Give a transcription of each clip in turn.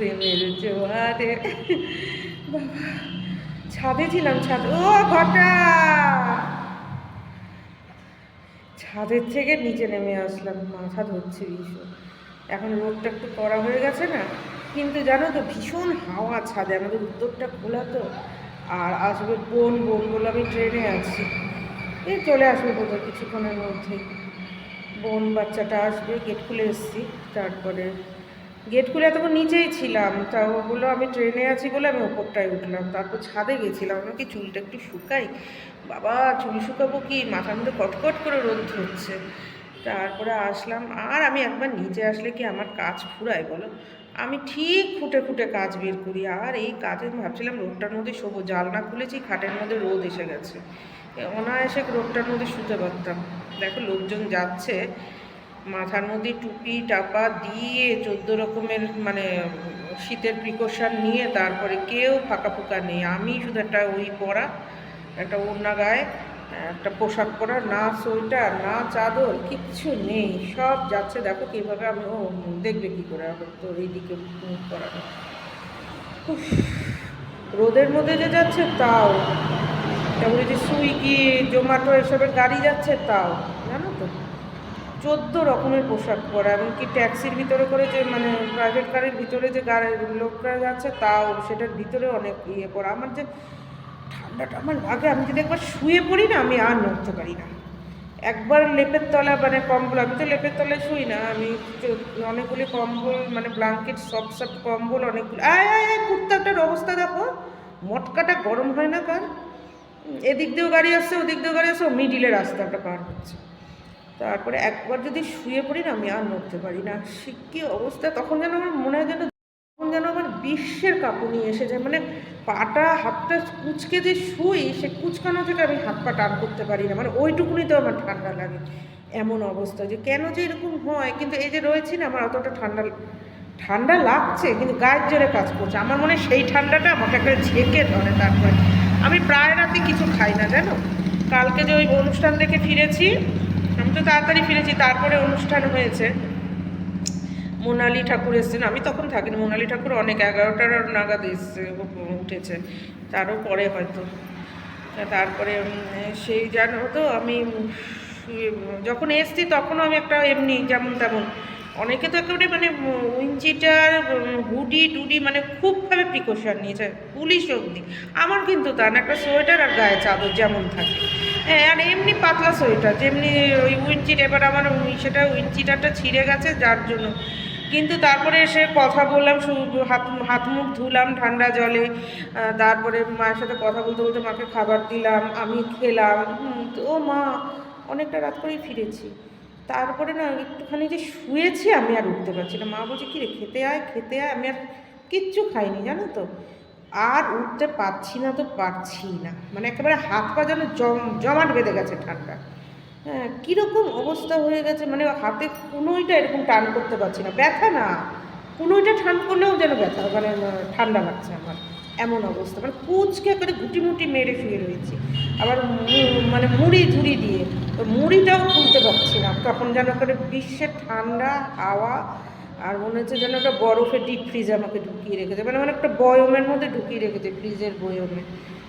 প্রেমের জোয়ারে। বাবা, ছাদে ছিলাম, ছাদ ও ঘটা ছাদের থেকে নিচে নেমে আসলাম। মাথা ধরছে ভীষণ। এখন রোদটা একটু করা হয়ে গেছে না? কিন্তু জানো তো, ভীষণ হাওয়া ছাদে। আমাদের উত্তরটা খোলা তো। আর আসবে বোন বোন বলে আমি ট্রেনে আছি। এই চলে আসবে বোধহয় কিছুক্ষণের মধ্যেই। বোন বাচ্চাটা আসবে, গেট খুলে এসেছি। তারপরে গেট খুলে তখন নিচেই ছিলাম, তা ও বলল আমি ট্রেনে আছি বলে আমি ওপরটায় উঠলাম, তারপর ছাদে গেছিলাম। আমাকে চুলটা একটু শুকাই। বাবা, চুল শুকাবো কি? মাথার মধ্যে কটকট করে রোদ ধরছে। তারপরে আসলাম, আর আমি একবার নিচে আসলে কি আমার কাজ ফুরায় বলো? আমি ঠিক ফুটে ফুটে কাজ বের করি, আর এই কাজে ভাবছিলাম রোদটার মধ্যে শোবো, জালনা খুলেছি, খাটের মধ্যে রোদ এসে গেছে। অনায়াসে রোদটার মধ্যে শুতে পারতাম। দেখো, লোকজন যাচ্ছে মাথার মধ্যে টুপি টাপা দিয়ে চোদ্দ রকমের মানে শীতের প্রিকশন নিয়ে তারপরে কেউ ফাঁকা ফোকা নেই। আমি শুধু একটা ওই পরা একটা ওড়না গায়ে একটা পোশাক পরা না সোয়েটার না চাদর কিচ্ছু নেই। সব যাচ্ছে দেখো কীভাবে আমি ও দেখবে কী করে আমার তো এইদিকে মুখ উফ, রোদের মধ্যে যে যাচ্ছে তাও। তারপরে যে সুইগি জোম্যাটো এসবের গাড়ি যাচ্ছে তাও। জানো তো? চোদ্দ রকমের পোশাক পরা, এমনকি ট্যাক্সির ভিতরে করে যে মানে প্রাইভেট কারের ভিতরে যে গাড়ির লোকরা যাচ্ছে তাও সেটার ভিতরে অনেক ইয়ে পড়া আমার যে ঠান্ডাটা আমার লাগে, আমি যদি একবার শুয়ে পড়ি না, আমি আর নড়তে পারি না। একবার লেপের তলা মানে কম্বল, আমি তো লেপের তলায় শুই না, আমি অনেকগুলি কম্বল মানে ব্ল্যাঙ্কেট সফট সফট কম্বল অনেকগুলো, আয় আয় কুর্তাটার অবস্থা দেখো। মটকাটা গরম হয় না কার? এদিক দিয়েও গাড়ি আসছে, ওদিক দিয়েও গাড়ি আসছে, ও মিডিলে রাস্তাটা পার হচ্ছে। তারপরে একবার যদি শুয়ে পড়ি না, আমি আর নড়তে পারি না। সে কী অবস্থা? তখন যেন আমার মনে হয় যেন, তখন যেন আমার বিশ্বের কাঁপুনি এসে যায়। মানে পাটা, হাতটা কুচকে যে শুই, সে কুচকানো থেকে আমি হাত পা টান করতে পারি না। মানে ওইটুকুনিতেও আমার ঠান্ডা লাগে। এমন অবস্থা যে কেন যে এরকম হয়। কিন্তু এই যে রয়েছি না, আমার অতটা ঠান্ডা ঠান্ডা লাগছে, কিন্তু গায়ের জোরে কাজ করছে। আমার মনে সেই ঠান্ডাটা আমাকে একটা ঝেঁকে ধরে তারপরে। আমি প্রায় রাতে কিছু খাই না, জানো? কালকে যে ওই অনুষ্ঠান থেকে ফিরেছি আমি তো তাড়াতাড়ি ফিরেছি, তারপরে অনুষ্ঠান হয়েছে। মোনালি ঠাকুর এসছেন। আমি তখন থাকিনি। মোনালি ঠাকুর অনেক, এগারোটার নাগাদ এসছে উঠেছে। তারও পরে হয়তো। তারপরে সেই জানো তো, আমি যখন এসছি তখনও আমি একটা এমনি, যেমন তেমন। অনেকে তো একেবারে মানে উইঞ্চিটার হুডি টুডি মানে খুবভাবে প্রিকশন নিয়েছে, পুলিশ অবধি। আমার কিন্তু তা না, একটা সোয়েটার আর গায়ে চাদর যেমন থাকে। হ্যাঁ আর এমনি পাতলা সোয়েটার, যেমনি ওই উইঞ্চিট এবার আমার সেটা উইঞ্চিটারটা ছিঁড়ে গেছে যার জন্য। কিন্তু তারপরে এসে কথা বললাম হাত হাত মুখ ধুলাম ঠান্ডা জলে তারপরে মায়ের সাথে কথা বলতে বলতে মাকে খাবার দিলাম, আমি খেলাম ও মা অনেকটা রাত করেই ফিরেছি। তারপরে না একটুখানি যে শুয়েছি আমি আর উঠতে পারছি না। মা বলছে কী রে খেতে আয় খেতে আয়, আমি আর কিচ্ছু খাইনি, জানো তো? আর উঠতে পারছি না তো পারছি না। মানে একেবারে হাত পা যেন জম, জমাট বেঁধে গেছে ঠান্ডা। হ্যাঁ কীরকম অবস্থা হয়ে গেছে মানে হাতে কোনোইটা এরকম টান করতে পারছি না। ব্যথা না। কোনোইটা টান করলেও যেন ব্যথা মানে ঠান্ডা লাগছে আমার। এমন অবস্থা। মানে কুচকে করে গুটি মুটি মেরে শুয়ে রয়েছি। আবার মানে মুড়ি ঝুড়ি দিয়ে। তো মুড়িটাও খুলতে পারছি না। তখন যেন করে বিশ্বের ঠান্ডা হাওয়া আর মনে হচ্ছে যেন একটা বরফের ডিপ ফ্রিজ আমাকে ঢুকিয়ে রেখেছে। মানে মানে একটা বয়মের মধ্যে ঢুকিয়ে রেখেছে ফ্রিজের বয়মে।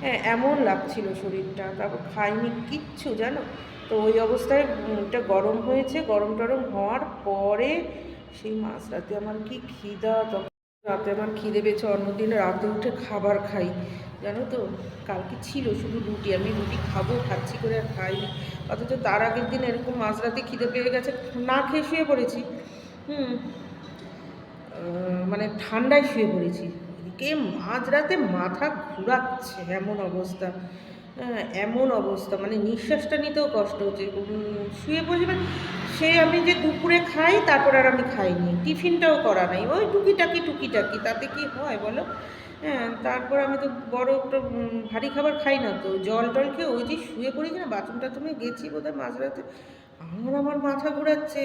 হ্যাঁ এমন লাগছিল শরীরটা। তারপর খাইনি কিচ্ছু, জানো? তো ওই অবস্থায় মুখটা গরম হয়েছে। গরম টরম হওয়ার পরে সেই মাঝ রাতে আমার কি খিদা, তখন রাতে আমার খিদে পেয়েছে। অন্যদিন রাতে উঠে খাবার খাই। জানো তো, কালকে ছিল শুধু রুটি। আমি রুটি খাব, খাচ্ছি করে আর খাইনি। অথচ তার আগের দিন এরকম মাঝরাতে খিদে পেয়ে গেছে। না খেয়ে শুয়ে পড়েছি। মানে ঠান্ডায় শুয়ে পড়েছি। এদিকে মাঝরাতে মাথা ঘুরাচ্ছে এমন অবস্থা। এমন অবস্থা মানে নিঃশ্বাসটা নিতেও কষ্ট হচ্ছে। শুয়ে পড়েছি মানে সে আমি যে দুপুরে খাই, তারপর আর আমি খাইনি। টিফিনটাও করা নাই। ওই টুকিটাকি টুকিটাকি, তাতে কি হয় বলো? হ্যাঁ তারপর আমি তো বড় একটা ভারী খাবার খাই না তো। জল টল খেয়ে ওই যে শুয়ে পড়েছি না বাথরুম টাথরুমে গেছি বোধহয় মাঝরাতে। আমার আমার মাথা ঘোরাচ্ছে।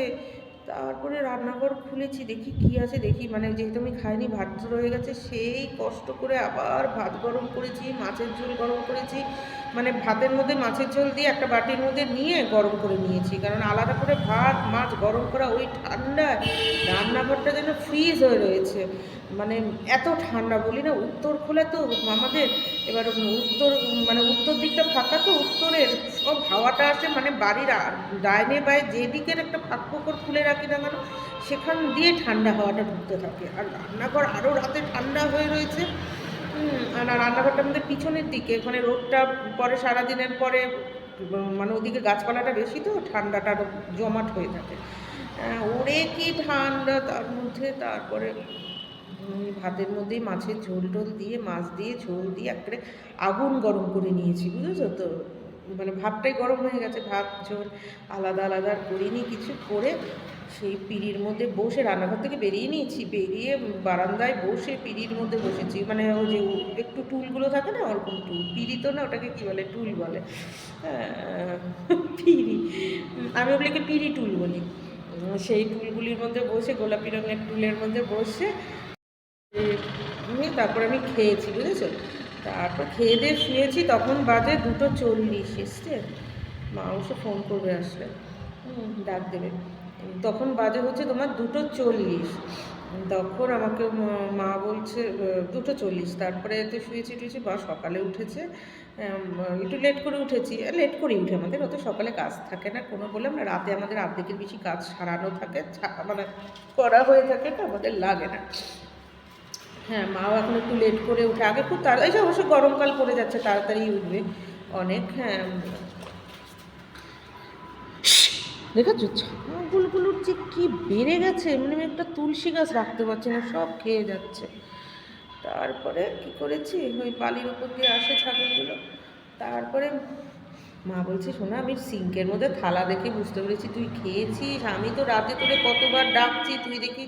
তারপরে রান্নাঘর খুলেছি, দেখি কি আছে, দেখি মানে যেহেতু আমি খাইনি, ভাত রয়ে গেছে, সেই কষ্ট করে আবার ভাত গরম করেছি, মাছের ঝোল গরম করেছি। মানে ভাতের মধ্যে মাছের ঝোল দিয়ে একটা বাটির মধ্যে নিয়ে গরম করে নিয়েছি। কারণ আলাদা করে ভাত, মাছ গরম করা ওই রান্না রান্নাঘরটা যেন ফ্রিজ হয়ে রয়েছে। মানে এত ঠান্ডা বলি না, উত্তর খোলা তো আমাদের এবার উত্তর মানে উত্তর দিকটা ফাঁকা তো, উত্তরের সব হাওয়াটা আসে মানে বাড়ির ডাইনে বাই যেদিকের একটা ফাঁক ফোকর খুলে রাখি না কেন, সেখান দিয়ে ঠান্ডা হাওয়াটা ঢুকতে থাকে। আর রান্নাঘর আরও রাতে ঠান্ডা হয়ে রয়েছে। আর রান্নাঘরটা আমাদের পিছনের দিকে। ওখানে রোদটা পরে সারাদিনের পরে মানে ওদিকে গাছপালাটা বেশি তো, ঠান্ডাটা জমাট হয়ে থাকে। ওরে কি ঠান্ডা, তার মধ্যে তারপরে ভাতের মধ্যেই মাছের ঝোল টোল দিয়ে, মাছ দিয়ে, ঝোল দিয়ে একবারে আগুন গরম করে নিয়েছি, বুঝেছ তো? মানে ভাতটাই গরম হয়ে গেছে ভাত ঝোল আলাদা আলাদা করিনি কিছু করে সেই পিড়ির মধ্যে বসে রান্নাঘর থেকে বেরিয়ে নিয়েছি বেরিয়ে বারান্দায় বসে পিড়ির মধ্যে বসেছি। মানে ওই যে একটু টুলগুলো থাকে না ওরকম টুল পিড়ি তো না ওটাকে কী বলে টুল বলে। আহ, পিঁড়ি। আমি ওগুলোকে পিড়ি টুল বলি। সেই টুলগুলির মধ্যে বসে গোলাপি রঙের টুলের মধ্যে বসে তারপর আমি খেয়েছি বুঝেছ? তারপর খেয়ে দিয়ে শুয়েছি তখন বাজে দুটো চল্লিশ এসছে। মা অবশ্য ফোন করবে আসলে ডাক দেবে। তখন বাজে হচ্ছে তোমার দুটো চল্লিশ। তখন আমাকে মা বলছে দুটো চল্লিশ। তারপরে তো শুয়েছি টুয়েছি বা সকালে উঠেছে। একটু লেট করে উঠেছি। লেট করেই উঠে আমাদের অত সকালে কাজ থাকে না। কোনো বললাম না রাতে আমাদের অর্ধেকের বেশি কাজ সারানো থাকে। মানে করা হয়ে থাকে তো আমাদের লাগে না। হ্যাঁ মাও এখন একটু লেট করে উঠে আগে খুব তাড়াতাড়ি এই যে অবশ্য গরমকাল পড়ে যাচ্ছে তাড়াতাড়ি উঠবে অনেক হ্যাঁ। দেখাচ্ছ? ছাগলগুলোর যে কি বেড়ে গেছে মানে আমি একটা তুলসী গাছ রাখতে পারছি না সব খেয়ে যাচ্ছে। তারপরে কি করেছি? ওই বালির উপর দিয়ে আসে ছাগলগুলো। তারপরে মা বলছে শোনা আমি সিঙ্কের মধ্যে থালা দেখে বুঝতে পেরেছি তুই খেয়েছিস? আমি তো রাতে তোরে কতবার ডাকছি তুই দেখি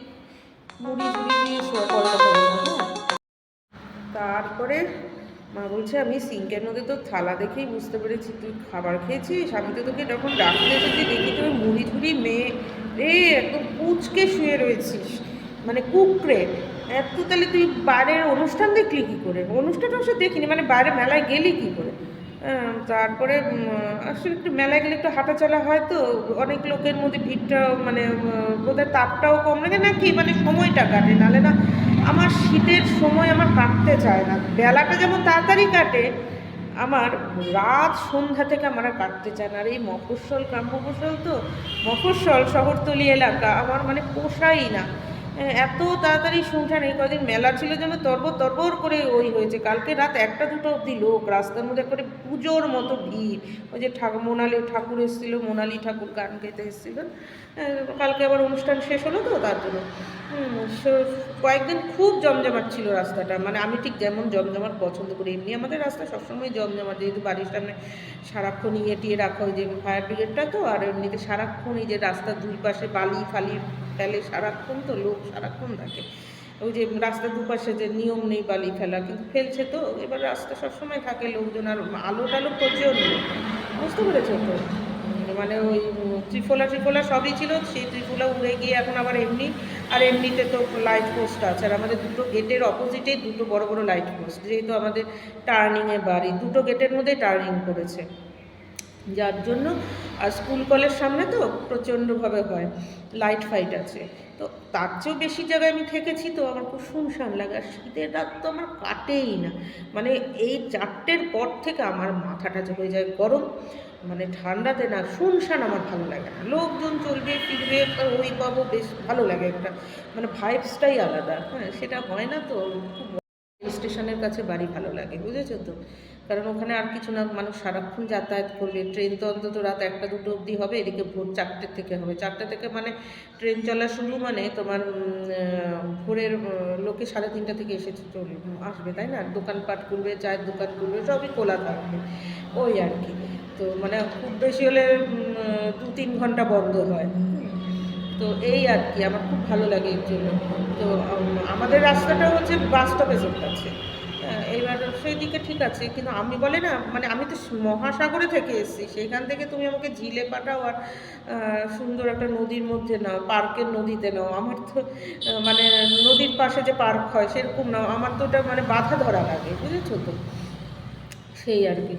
করা তারপরে মা বলছে, আমি সিঙ্কের মধ্যে তো থালা দেখেই বুঝতে পেরেছি, তুই খাবার খেয়েছিস? আমি তো তোকে যখন ডাকতে এসেছি দেখি তুই মুড়ি ঝুড়ি মেয়ে রে, একদম কুচকে শুয়ে রয়েছিস মানে কুকরে এত তাহলে তুই বাইরের অনুষ্ঠান দেখলি কী করে? অনুষ্ঠান অবশ্য দেখিনি মানে বাইরে মেলায় গেলি কী করে? তারপরে আসলে একটু মেলায় গেলে একটু হাঁটা চলা হয় তো অনেক লোকের মধ্যে ভিড়টা মানে বোধহয় তাপটাও কম লাগে। নাকি মানে সময়টা কাটে নাহলে না আমার শীতের সময় আমার কাটতে চায় না। বেলাটা যেমন তাড়াতাড়ি কাটে আমার রাত সন্ধ্যা থেকে আমার আর কাটতে চায় না। আর এই মফস্বল গ্রাম মফস্বল তো মফস্বল শহরতলি এলাকা আমার মানে পোষাই না। হ্যাঁ, এত তাড়াতাড়ি সংসার এই কদিন মেলা ছিল যেন তরবর তরবর করে ওই হয়েছে। কালকে রাত একটা দুটো অবধি লোক, রাস্তার মধ্যে করে পুজোর মতো ভিড়। ওই যে মোনালি ঠাকুর এসেছিল, মোনালি ঠাকুর গান গেতে এসেছিল। কালকে আবার অনুষ্ঠান শেষ হলো তো তার জন্য। কয়েকদিন খুব জমজমাট ছিল রাস্তাটা। মানে আমি ঠিক যেমন জমজমাট পছন্দ করি, এমনি আমাদের রাস্তা সবসময় জমজমাট। যেহেতু বাড়ির সামনে সারাক্ষণ ইয়ে টিয়ে রাখা হয় যে ফায়ার ব্রিগেডটা তো, আর এমনিতে সারাক্ষণ এই যে রাস্তার দুই পাশে বালি ফালি ফেলে সারাক্ষণ তো লোক সারাক্ষণ থাকে। ওই যে রাস্তার দুপাশে যে নিয়ম নেই বালি ফেলা, কিন্তু ফেলছে তো। এবার রাস্তা সবসময় থাকে, লোকজন আর আলো টালো প্রচুর। বুঝতে পেরেছ তো? মানে ওই ত্রিফলা ত্রিফলা সবই ছিল, সেই ত্রিফলা উড়ে গিয়ে এখন আবার এমনি, আর এমনিতে তো লাইট পোস্ট আছে। আর আমাদের দুটো গেটের অপোজিটেই দুটো বড় বড় লাইট পোস্ট যেহেতু আমাদের টার্নিংয়ে বাড়ি, দুটো গেটের মধ্যেই টার্নিং করেছে। যার জন্য আর স্কুল কলের সামনে তো প্রচণ্ডভাবে হয় লাইট ফাইট আছে। তো তার চেয়েও বেশি জায়গায় আমি থেকেছি, তো আমার খুব শুনশান লাগে। আর শীতের রাত তো আমার কাটেই না। মানে এই চারটের পর থেকে আমার মাথাটা হয়ে যায় গরম মানে ঠান্ডাতে না, শুনশান আমার ভালো লাগে না। লোকজন চলবে, ফিরবে ওই পাবো, বেশ ভালো লাগে একটা। মানে ভাইবসটাই আলাদা। হ্যাঁ সেটা হয় না তো, খুব স্টেশনের কাছে বাড়ি ভালো লাগে, বুঝেছ তো? কারণ ওখানে আর কিছু না, মানুষ সারাক্ষণ যাতায়াত করবে ট্রেন তো অন্তত রাত একটা দুটো অবধি হবে, এদিকে ভোর চারটে থেকে হবে। চারটে থেকে মানে ট্রেন চলা শুরু মানে তোমার ভোরের লোকে সাড়ে তিনটা থেকে এসে চলে আসবে, তাই না? দোকানপাট করবে চায়ের দোকান করবে সবই খোলা থাকবে, ওই আর কি। তো মানে খুব বেশি হলে দু তিন ঘণ্টা বন্ধ হয়। তো এই আর কি, আমার খুব ভালো লাগে এর জন্য। তো আমাদের রাস্তাটা হচ্ছে বাস স্টপেজের কাছে এইবার সেই দিকে ঠিক আছে, কিন্তু আমি বলে না মানে আমি তো মহাসাগরে থেকে এসেছি, সেইখান থেকে তুমি আমাকে ঝিলে পাঠাও আর সুন্দর একটা নদীর মধ্যে নাও, পার্কের নদীতে নাও। আমার তো মানে নদীর পাশে যে পার্ক হয়, সেরকম নাও আমার তো ওটা মানে বাধা ধরা লাগে, বুঝেছ তো? সেই আর কি।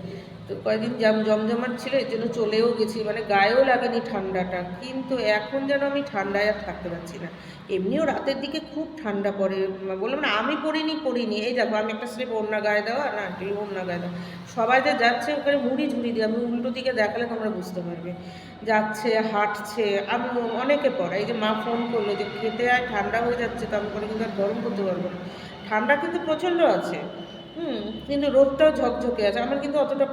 তো কয়েকদিন জাম জমজমাট ছিল, এর জন্য চলেও গেছি। মানে গায়েও লাগেনি ঠান্ডাটা, কিন্তু এখন যেন আমি ঠান্ডায় আর থাকতে পারছি না। এমনিও রাতের দিকে খুব ঠান্ডা পড়ে। বললাম, না, আমি পড়িনি পড়িনি। এই দেখো, আমি একটা স্লিপ ওড়না গায়ে দেওয়া, না আন্টি ওড়না গায়ে দেওয়া। সবাই যে যাচ্ছে, ওখানে মুড়ি ঝুড়ি দিয়ে, আমি উল্টো দিকে দেখালে তোমরা বুঝতে পারবে। যাচ্ছে, হাঁটছে, আমি অনেকে পড়া। এই যে মা ফোন করল যে, খেতে আয়, ঠান্ডা হয়ে যাচ্ছে, তো আমি করে কিন্তু আর গরম করতে পারব না। ঠান্ডা কিন্তু প্রচণ্ড আছে। হুম, কিন্তু রোদটাও ঝকঝকে আছে। আমার কিন্তু অতটা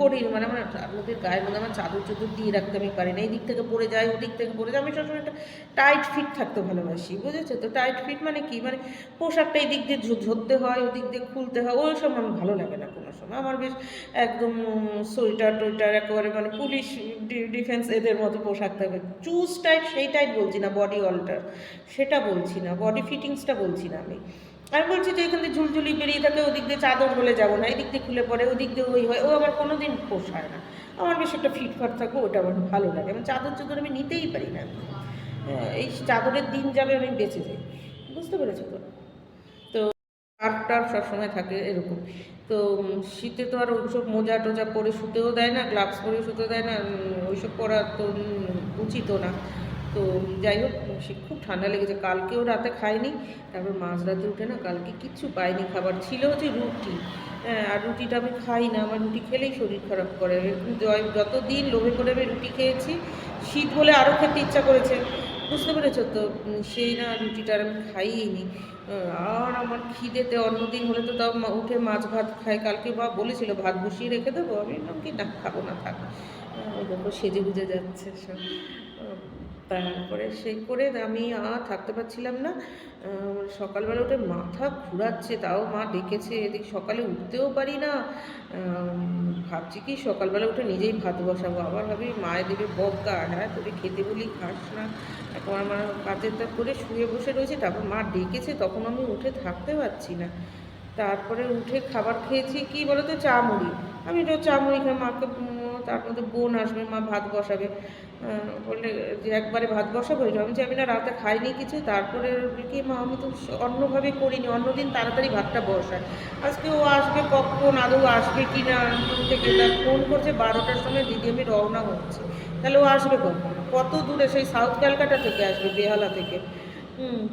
পড়ি মানে আমার আমাদের গায়ের মধ্যে আমার চাদর চাদর দিয়ে রাখতে আমি পারি না। এই দিক থেকে পড়ে যায় ওই দিক থেকে পড়ে যায় আমি সবসময় একটা টাইট ফিট থাকতে ভালোবাসি, বুঝেছ? তো টাইট ফিট মানে কি? মানে পোশাকটা এই দিক দিয়ে ধরতে হয় ওই দিক দিয়ে খুলতে হয়। ওই সব আমার ভালো লাগে না কোনো সময়। আমার বেশ একদম সোয়েটার টোয়েটার একেবারে মানে পুলিশ ডিফেন্স এদের মতো পোশাক থাকবে। চুজ টাইট সেই টাইট বলছি না বডি অল্টার সেটা বলছি না বডি ফিটিংসটা বলছি না আমি। আমি বলছি যে এখান থেকে ঝুলঝুলি বেরিয়ে থাকে ওদিক দিয়ে চাদর বলে যাব না এদিক দিয়ে খুলে পড়ে ওদিক দিয়ে ওই হয় ও আমার কোনো দিন পোষায় না। আমার বেশ একটা ফিটফাট থাকবে ওটা আমার ভালো লাগে। আমার চাদর চাদর আমি নিতেই পারি না। হ্যাঁ, এই চাদরের দিন যাবে আমি বেঁচে যাই। বুঝতে পেরেছ তো? তো টার টার সবসময় থাকে এরকম। তো শীতে তো আর ওইসব মোজা টোজা পরে শুতেও দেয় না গ্লাভস পরে শুতে দেয় না ওইসব পরা তো উচিতও না। তো যাই হোক, সে খুব ঠান্ডা লেগেছে। কালকেও রাতে খায়নি, তারপর মাঝরাতে উঠে না, কালকে কিচ্ছু পাইনি খাবার ছিল হচ্ছে রুটি। হ্যাঁ আর রুটিটা আমি খাই না, আমার রুটি খেলেই শরীর খারাপ করে। যত দিন লোভে করে আমি রুটি খেয়েছি, শীত বলে আরও খেতে ইচ্ছা করেছে। বুঝতে পেরেছ তো? সেই না রুটিটা আর আমি খাইনি। আর আমার খিদেতে অন্যদিন হলে তো তাও উঠে মাছ ভাত খাই কালকে বা বলেছিল, ভাত বসিয়ে রেখে দেবো। আমি কি, না, খাব না, থাক। সেজে গুজে যাচ্ছে সব। তারপরে সেই করে আমি আর থাকতে পারছিলাম না। সকালবেলা উঠে মাথা ঘুরাচ্ছে, তাও মা ডেকেছে এদিকে, সকালে উঠতেও পারি না। ভাবছি কি সকালবেলা উঠে নিজেই ভাত বসাবো। আবার ভাবি মায়ের দেবে বকা হ্যাঁ তোকে খেতে বলি খাস না। এখন আমার কাজের তার করে শুয়ে বসে রয়েছে, তারপর মা ডেকেছে, তখন আমি উঠে থাকতে পারছি না। তারপরে উঠে খাবার খেয়েছি, কি বলো তো চা মুড়ি। আমি তো চা মুড়ি খাই, মাকে তার মধ্যে বোন আসবে, মা ভাত বসাবে। বললে যে একবারে ভাত বসাবো আমি যে আমি না রাতে খাইনি কিছু, তারপরে কি, মা, আমি তো অন্যভাবে করিনি, অন্যদিন তাড়াতাড়ি ভাতটা বসায় আজকে ও আসবে কখন, আদৌ আসবে কি না থেকে তার ফোন করছে বারোটার সময়, দিদি আমি রওনা হচ্ছে। তাহলে ও আসবে কখন? কত দূরে, সেই সাউথ ক্যালকাটা থেকে আসবে, বেহালা থেকে।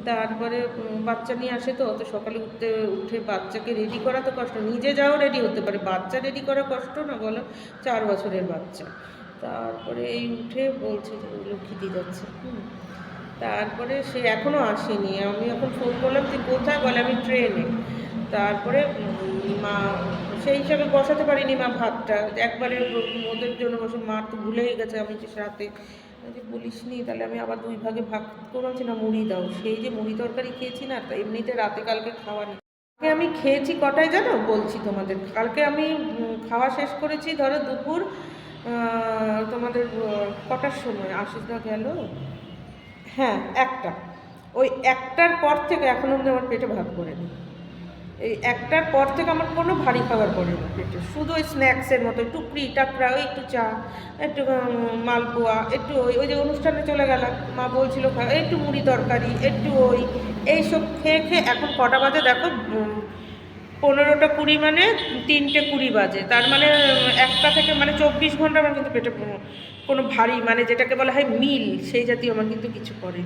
তারপরে বাচ্চা নিয়ে আসে তো অত সকালে উঠতে, উঠে বাচ্চাকে রেডি করা তো কষ্ট। নিজে যাও রেডি হতে পারে। বাচ্চা রেডি করা কষ্ট না বলো, চার বছরের বাচ্চা। তারপরে এই উঠে বলছে যে লক্ষ্মী দিয়ে যাচ্ছে। হুম। তারপরে সে এখনও আসেনি। আমি এখন ফোন করলাম, তুই কোথায়? বলে, আমি ট্রেনে তারপরে মা, সেই হিসাবে বসাতে পারিনি মা ভাতটা। একবারে ওদের জন্য বসে, মা, তো ভুলেই গেছে। আমি রাতে যে বলিস নি, তাহলে আমি আবার দুই ভাগে ভাগ করেছি না, মুড়ি দাও। সেই যে মুড়ি তরকারি খেয়েছি না, তা এমনিতে রাতে কালকে খাওয়া নেই। আমি খেয়েছি কটায় জানো? বলছি তোমাদের। কালকে আমি খাওয়া শেষ করেছি ধরো দুপুর তোমাদের কটার সময়? আশিসদা গেল। হ্যাঁ একটা। ওই একটার পর থেকে এখন অব্দি আমার পেটে ভাত পড়েনি। এই একটার পর থেকে আমার কোনো ভারী খাবার পড়ে না পেটে। শুধু ওই স্ন্যাক্সের মতো, টুকরি, টাকরা, ওই একটু চা, একটু মালপোয়া, একটু ওই ওই যে অনুষ্ঠানে চলে গেলাম, মা বলছিল, একটু মুড়ি তরকারি, একটু ওই, এইসব খেয়ে খেয়ে এখন কটা বাজে দেখো পনেরোটা কুড়ি মানে তিনটে কুড়ি বাজে। তার মানে একটা থেকে মানে চব্বিশ ঘণ্টা আমার কিন্তু পেটে কোনো ভারী মানে যেটাকে বলা হয় মিল, সেই জাতীয় আমার কিন্তু কিছু করে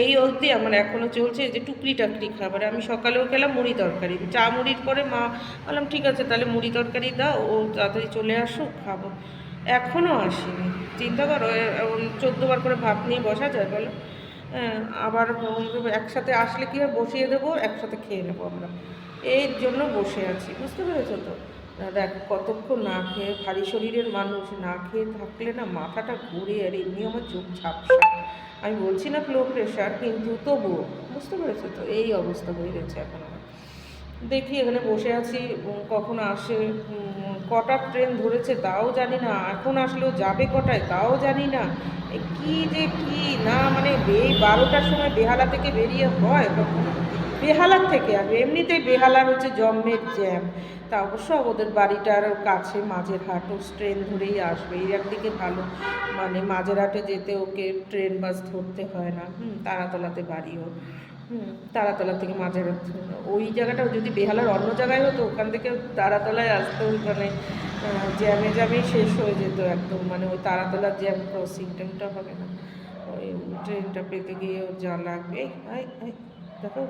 এই অবধি আমার এখনও চলছে যে টুকরি টাকরি খাবার। আমি সকালেও খেলাম মুড়ি তরকারি। চা মুড়ির পরে মা বললাম, ঠিক আছে, তাহলে মুড়ি তরকারি দাও, ও তাড়াতাড়ি চলে আসুক, খাব। এখনও আসেনি। চিন্তা করো চোদ্দ বার করে ভাত নিয়ে বসা যায়, বলো। হ্যাঁ আবার একসাথে আসলে কি হয়, বসিয়ে দেবো, একসাথে খেয়ে নেব আমরা। এর জন্য বসে আছি। বুঝতে পেরেছ তো? দেখ, কতক্ষণ না খেয়ে, ভারী শরীরের মানুষ না খেয়ে থাকলে না মাথাটা ঘুরে, আর এমনি আমার চোখ ঝাপসা। আমি বলছি না লো প্রেশার কিন্তু তবুও, বুঝতে পেরেছ তো? এই অবস্থা হয়ে গেছে এখন আমার। দেখি এখানে বসে আছি কখন আসে কটা ট্রেন ধরেছে তাও জানি না, এখন আসলেও যাবে কটায় তাও জানি না। কি যে কি, না মানে এই বারোটার সময় বেহালা থেকে বেরিয়ে হয় কখনো? বেহালার থেকে আর এমনিতেই বেহালার হচ্ছে জম্মের জ্যাম। তা অবশ্য ওদের বাড়িটার কাছে মাঝের হাট ও ট্রেন ধরেই আসবে। এই একদিকে ভালো মানে মাঝের হাটে যেতে ওকে ট্রেন বাস ধরতে হয় না। হুম তারাতলাতে বাড়িও। হুম তারাতলা থেকে মাঝের ওই জায়গাটা যদি বেহালার অন্য জায়গায় হতো ওখান থেকে তারাতলায় আসতে আহ, জ্যামে জ্যামেই শেষ হয়ে যেত একদম। মানে ওই তারাতলার জ্যাম ক্রসিং টাইমটা হবে না। ওই ট্রেনটা পেতে গিয়ে ওর যা লাগবে দেখো